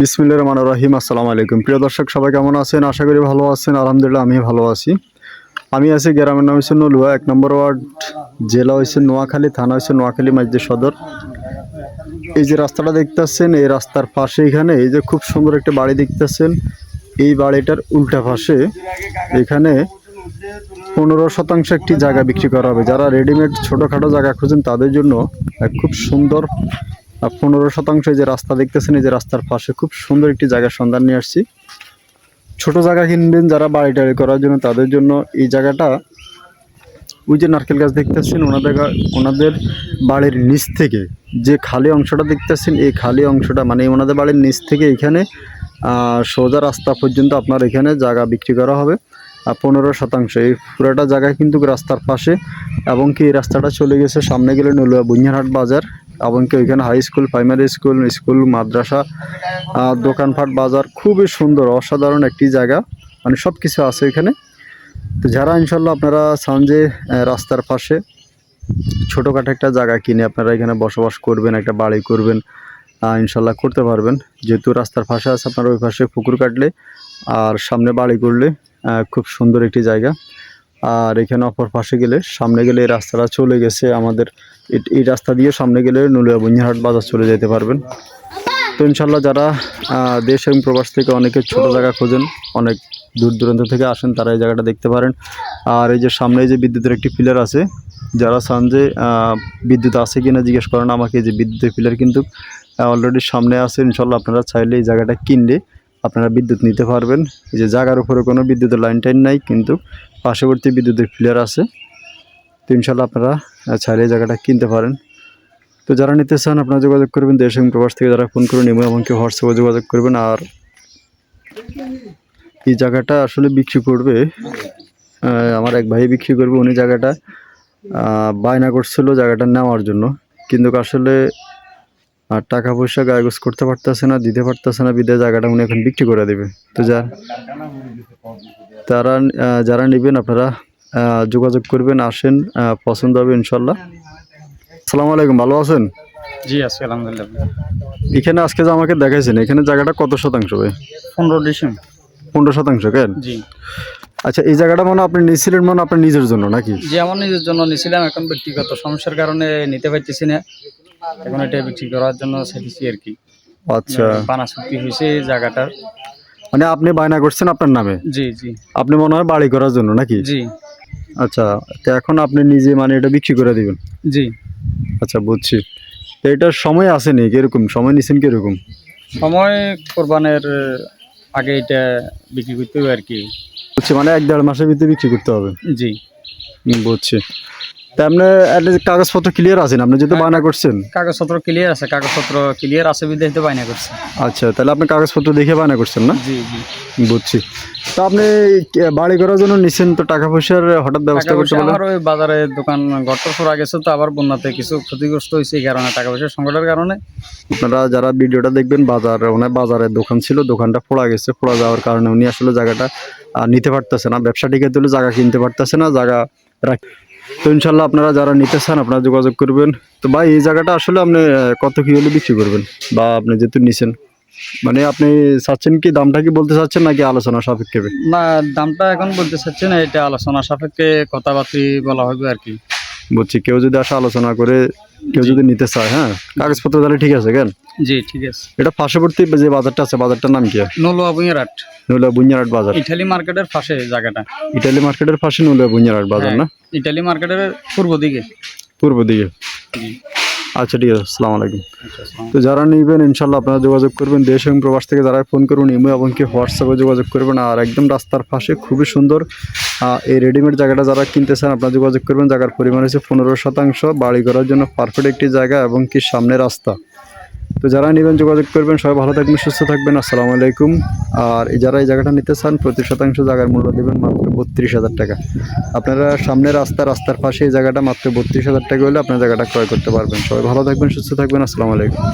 বিসমিল্লা রহমান রহিম, আসসালামু আলাইকুম। প্রিয় দর্শক, সবাই কেমন আছেন? আশা করি ভালো আছেন। আলহামদুলিল্লাহ আমি ভালো আছি। আমি আছি গ্রামের নাম হচ্ছে নলুয়া, এক নম্বর ওয়ার্ড, জেলা হয়েছে নোয়াখালী, থানা হয়েছে নোয়াখালী মসজিদ সদর। এই যে রাস্তাটা দেখতেছেন, এই রাস্তার পাশে এখানে এই যে খুব সুন্দর একটা বাড়ি দেখতেছেন, এই বাড়িটার উল্টা পাশে এখানে পনেরো শতাংশ একটি জায়গা বিক্রি করা হবে। যারা রেডিমেড ছোটোখাটো জায়গা খুঁজেন, তাদের জন্য এক খুব সুন্দর পনেরো শতাংশ যে রাস্তা দেখতেছেন, এই যে রাস্তার পাশে খুব সুন্দর একটি জায়গার সন্ধান নিয়ে আসছি। ছোট জায়গা কিনবেন যারা বাড়ি টাড়ি করার জন্য তাদের জন্য এই জায়গাটা, ওই যে নারকেল গাছ দেখতেছেন, ওনাদের ওনাদের বাড়ির নিচ থেকে, যে খালি অংশটা দেখতেছেন, এই খালি অংশটা মানে ওনাদের বাড়ির নিচ থেকে এখানে সোজা রাস্তা পর্যন্ত আপনার এখানে জায়গা বিক্রি করা হবে। আর পনেরো শতাংশ, এই পুরোটা জায়গা কিন্তু রাস্তার পাশে, এবং কি রাস্তাটা চলে গেছে সামনে গেলে নলুয়া বুনিয়ারহাট বাজার। এবং কি ওইখানে high school primary school school মাদ্রাসা দোকানপাট, বাজার খুবই সুন্দর, অসাধারণ একটি জায়গা। মানে সব কিছু আছে এখানে তো যারা ইনশাল্লাহ আপনারা চান যে রাস্তার পাশে ছোটোখাটো একটা জায়গা কিনে আপনারা এখানে বসবাস করবেন, একটা বাড়ি করবেন ইনশাল্লাহ করতে পারবেন। যেহেতু রাস্তার পাশে আছে, আপনার ওই পাশে পুকুর কাটলে আর সামনে বাড়ি করলে খুব সুন্দর একটি জায়গা। আর এখানে অপর পাশে গেলে সামনে গেলে এই রাস্তাটা চলে গেছে। আমাদের এই রাস্তা দিয়ে সামনে গেলে নলিয়া বঞ্জারহাট বাজার চলে যেতে পারবেন। তো ইনশাল্লাহ যারা দেশ এবং প্রবাস থেকে অনেকে ছোট জায়গা খোঁজেন, অনেক দূর দূরান্ত থেকে আসেন, তারা এই জায়গাটা দেখতে পারেন। আর এই যে সামনে যে বিদ্যুতের একটি পিলার আছে, যারা চান যে বিদ্যুৎ আছে কি না জিজ্ঞেস করেন, আমাকে যে বিদ্যুতের পিলার কিন্তু অলরেডি সামনে আছে। ইনশাল্লাহ আপনারা চাইলে এই জায়গাটা কিনলে আপনারা বিদ্যুৎ নিতে পারবেন। এই যে জায়গার উপরে কোনো বিদ্যুতের লাইন টাইন নাই, কিন্তু পার্শ্ববর্তী বিদ্যুতের পিলার আছে। তো ইনশাল্লাহ আপনারা চাইলে জায়গাটা কিনতে পারেন। তো যারা নিতে চান, আপনারা যোগাযোগ করবেন। দেশ এবং প্রবাস থেকে যারা ফোন করুন এবং কেউ হোয়াটসঅ্যাপে যোগাযোগ করবেন। আর এই জায়গাটা আসলে বিক্রি করবে আমার এক ভাই বিক্রি করবে। উনি জায়গাটা বায়না করছিল জায়গাটা নেওয়ার জন্য। কিন্তু আসলে আর টাকা পয়সা গায়গোজ করতে পারতেছে না দিতে পারতেছে না বিদায় জায়গাটা উনি এখন বিক্রি করে দেবে। তো যা তারা যারা নেবেন আপনারা যোগাযোগ করবেন আসেন পছন্দ হবে ইনশাল্লাহ। আসসালামু আলাইকুম ভালো আছেন? জি আছি আলহামদুলিল্লাহ। এখানে আজকে যে আমাকে দেখাইছেন এখানে জায়গাটা কত শতাংশ ভাই? পনেরো ডিসেম্বর। পনেরো শতাংশ কেন? জি। আচ্ছা এই জায়গাটা মানে আপনি নিয়েছিলেন মানে আপনার নিজের জন্য নাকি? যে আমার নিজের জন্য নিয়েছিলাম এখন ব্যক্তিগত সমস্যার কারণে নিতে পারতেছি না। এখন এটা বিক্রি করার জন্য চাইতেছি আর কি। আচ্ছা। পানা চুক্তি হয়েছে এই জায়গাটার। মানে আপনি বায়না করছেন আপনার নামে? জি জি। আপনি মনে হয় বাড়ি করার জন্য নাকি? জি। আচ্ছা তো এখন আপনি নিজে মানে এটা বিক্রি করে দিবেন? জি। আচ্ছা বুঝছি। তো এটার সময় আসেনি কীরকম? সময় নিছেন কীরকম? সময় কোরবানের আগে এটা বিক্রি করতে হবে আর কি। বুঝছি মানে এক দেড় মাসের ভিতরে বিক্রি করতে হবে। জি। বুঝছি। তা আপনি কাগজপত্র ক্লিয়ার আছেন আপনি যেহেতু বায়না করছেন? কাগজপত্র ক্লিয়ার আছে কাগজপত্র ক্লিয়ার আছে বিদেশে বায়না করছে। আচ্ছা তাহলে আপনি কাগজপত্র দেখে বায়না করছেন না? জি জি। বুঝছি। তো আপনি বাড়ি করার জন্য নিছেন তো টাকা পয়সার হঠাৎ ব্যবস্থা করতে পয়সা বলেন? আমার ওই বাজারে দোকান গর্ত ফোরা গেছে তো আবার বন্যাতে কিছু ক্ষতিগ্রস্ত হয়েছে এই কারণে টাকা পয়সার সংকটের কারণে। আপনারা যারা ভিডিওটা দেখবেন বাজার ওনার বাজারে দোকান ছিল দোকানটা ফোড়া গেছে ফোড়া যাওয়ার কারণে উনি আসলে জায়গাটা নিতে পারতেছে না। ব্যবসা টিকে তুলে জায়গা কিনতে পারতেছে না জায়গা রাখ তো ইনশাল্লাহ আপনারা যারা নিতে চান, আপনারা যোগাযোগ করবেন। তো ভাই, এই জায়গাটা আসলে আপনি কত কী হলে বিক্রি করবেন? বা আপনি যেহেতু নিছেন মানে আপনি চাচ্ছেন কি দামটা কি বলতে চাচ্ছেন, নাকি আলোচনা সাপেক্ষে? না, দামটা এখন বলতে চাচ্ছেন না, এটা আলোচনা সাপেক্ষে কথাবার্তি বলা হবে আর কি। বলছি কেউ যদি আসা আলোচনা করে কেউ যদি নিতে চায় হ্যাঁ? কাগজপত্র তাহলে ঠিক আছে কেন? জি ঠিক আছে। এটা পার্শ্ববর্তী যে বাজারটা আছে বাজারটার নাম কি? নলুয়া বুইয়ারাট নলুয়া বুঞ্জারহাট বাজার। ইটালি মার্কেটের পাশে জায়গাটা। ইটালি মার্কেটের পাশে নলুয়া বুঞ্জারহাট বাজার না? হ্যাঁ, ইটালি মার্কেটের পূর্ব দিকে। পূর্ব দিকে। আচ্ছা ঠিক আছে আসসালামু আলাইকুম। আচ্ছা, তো যারা নিবেন ইনশাল্লাহ আপনারা যোগাযোগ করবেন। দেশ এবং প্রবাস থেকে যারা ফোন করুন ইমো এবং কি হোয়াটসঅ্যাপে যোগাযোগ করবেন। আর একদম রাস্তার পাশে খুবই সুন্দর এই রেডিমেড জায়গাটা যারা কিনতে চান আপনারা যোগাযোগ করবেন। জায়গার পরিমাণ হচ্ছে পনেরো শতাংশ। বাড়ি করার জন্য পারফেক্ট একটি জায়গা এবং কি সামনে রাস্তা। তো যারা নেবেন, যোগাযোগ করবেন, সবাই ভালো থাকবেন, সুস্থ থাকবেন, আসসালামু আলাইকুম। আর যারা এই জায়গাটা নিতে চান, প্রতি শতাংশ জায়গার মূল্য দেবেন মাত্র বত্রিশ হাজার টাকা। আপনারা সামনে রাস্তা, রাস্তার পাশে এই জায়গাটা মাত্র বত্রিশ হাজার টাকা হলে আপনার জায়গাটা ক্রয় করতে পারবেন। সবাই ভালো থাকবেন, সুস্থ থাকবেন, আসসালামু আলাইকুম।